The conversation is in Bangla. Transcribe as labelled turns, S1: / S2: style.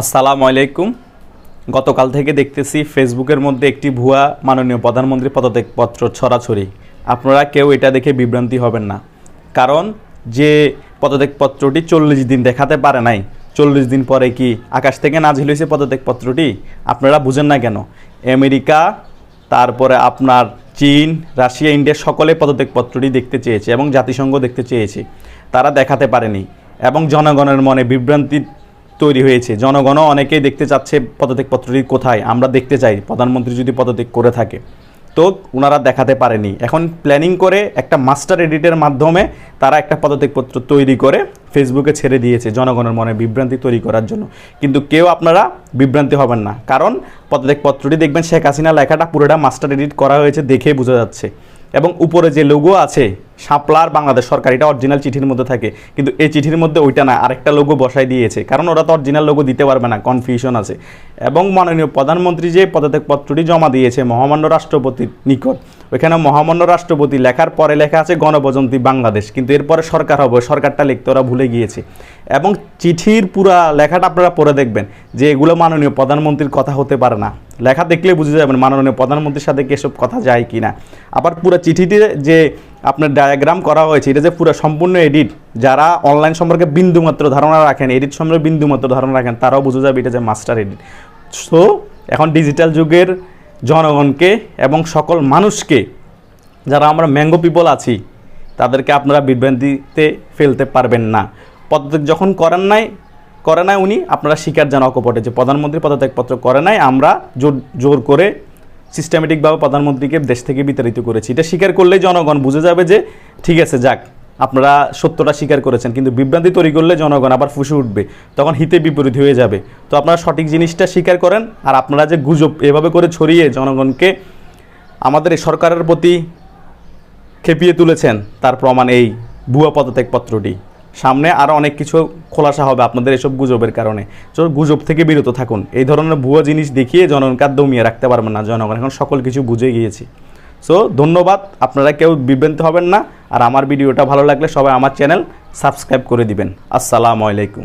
S1: আসসালামু আলাইকুম। গতকাল থেকে দেখতেছি ফেসবুকের মধ্যে একটি ভুয়া মাননীয় প্রধানমন্ত্রী পদত্যাগপত্র ছড়াছড়ি। আপনারা কেউ এটা দেখে বিভ্রান্তি হবেন না। কারণ যে পদত্যাগপত্রটি চল্লিশ দিন দেখাতে পারে নাই, চল্লিশ দিন পরে কি আকাশ থেকে নাজিল হয়েছে পদত্যাগপত্রটি? আপনারা বুঝেন না কেন? আমেরিকা, তারপরে আপনার চীন, রাশিয়া, ইন্ডিয়া সকলে পদত্যাগপত্রটি দেখতে চেয়েছে এবং জাতিসংঘ দেখতে চেয়েছে। তারা দেখাতে পারেনি এবং জনগণের মনে বিভ্রান্তি তৈরি হয়েছে। জনগণও অনেকেই দেখতে চাচ্ছে পদত্যাগপত্রটি কোথায়। আমরা দেখতে চাই, প্রধানমন্ত্রী যদি পদত্যাগ করে থাকে। তো ওনারা দেখাতে পারেনি। এখন প্ল্যানিং করে একটা মাস্টার এডিটের মাধ্যমে তারা একটা পদত্যাগপত্র তৈরি করে ফেসবুকে ছেড়ে দিয়েছে জনগণের মনে বিভ্রান্তি তৈরি করার জন্য। কিন্তু কেউ আপনারা বিভ্রান্তি হবেন না। কারণ পদত্যাগপত্রটি দেখবেন শেখ হাসিনা লেখাটা পুরোটা মাস্টার এডিট করা হয়েছে দেখে বোঝা যাচ্ছে। এবং উপরে যে লোগো আছে শাপলার বাংলাদেশ সরকার, এটা অরিজিনাল চিঠির মধ্যে থাকে। কিন্তু এই চিঠির মধ্যে ওইটা না, আরেকটা লোগো বসাই দিয়েছে। কারণ ওরা তো অরিজিনাল লোগো দিতে পারবে না কনফিউশন আছে। এবং মাননীয় প্রধানমন্ত্রী যে পদত্যাগপত্রটি জমা দিয়েছে, মহামান্য রাষ্ট্রপতির নিকট, ওইখানে মহামান্য রাষ্ট্রপতি লেখার পরে লেখা আছে গণপ্রজাতন্ত্রী বাংলাদেশ। কিন্তু এরপরে সরকার হবে সরকারটা লিখতে ওরা ভুলে গিয়েছে। এবং চিঠির পুরা লেখাটা আপনারা পড়ে দেখবেন, যে এগুলো মাননীয় প্রধানমন্ত্রীর কথা হতে পারে না। লেখা দেখলে বুঝে যাবেন মাননীয় প্রধানমন্ত্রীর সাথে কি এসব কথা যায় কি না আবার পুরো চিঠিটির যে আপনার ডায়াগ্রাম করা হয়েছে, এটা যে পুরো সম্পূর্ণ এডিট যারা অনলাইন সম্পর্কে বিন্দুমাত্র ধারণা রাখেন এডিট সম্পর্কে বিন্দুমাত্র ধারণা রাখেন, তারাও বুঝে যাবে এটা যে মাস্টার এডিট সো এখন ডিজিটাল যুগের জনগণকে এবং সকল মানুষকে, যারা আমরা ম্যাঙ্গো পিপল আছি, তাদেরকে আপনারা বিভ্রান্তিতে ফেলতে পারবেন না। পদত্যাগ যখন করেন নাই করে নাই উনি, আপনারা স্বীকার জানা অকপটে যে প্রধানমন্ত্রী পদত্যাগপত্র করে নাই, আমরা জোর জোর করে সিস্টেমেটিকভাবে প্রধানমন্ত্রীকে দেশ থেকে বিতাড়িত করেছি। এটা স্বীকার করলেই জনগণ বুঝে যাবে যে, ঠিক আছে, যাক, আপনারা সত্যটা স্বীকার করেছেন, কিন্তু বিভ্রান্তি তৈরি করলে জনগণ আবার ফুসে উঠবে, তখন হিতে বিপরীত হয়ে যাবে। তো আপনারা সঠিক জিনিসটা স্বীকার করেন, আর আপনারা যে গুজব এভাবে করে ছড়িয়ে জনগণকে আমাদের এই সরকারের প্রতি খেপিয়ে তুলেছেন, তার প্রমাণ এই ভুয়া পদত্যাগপত্রটি। সামনে আরও অনেক কিছু খোলাসা হবে আপনাদের এসব গুজবের কারণে। তো গুজব থেকে বিরত থাকুন। এই ধরনের ভুয়া জিনিস দেখিয়ে জনগণকে দমিয়ে রাখতে পারবেন না জনগণ। এখন সকল কিছু বুঝে গিয়েছি। সো ধন্যবাদ। আপনারা কেউ বিভ্রান্ত হবেন না। আর আমার ভিডিওটা ভালো লাগলে সবাই আমার চ্যানেল সাবস্ক্রাইব করে দিবেন। আসসালামু আলাইকুম।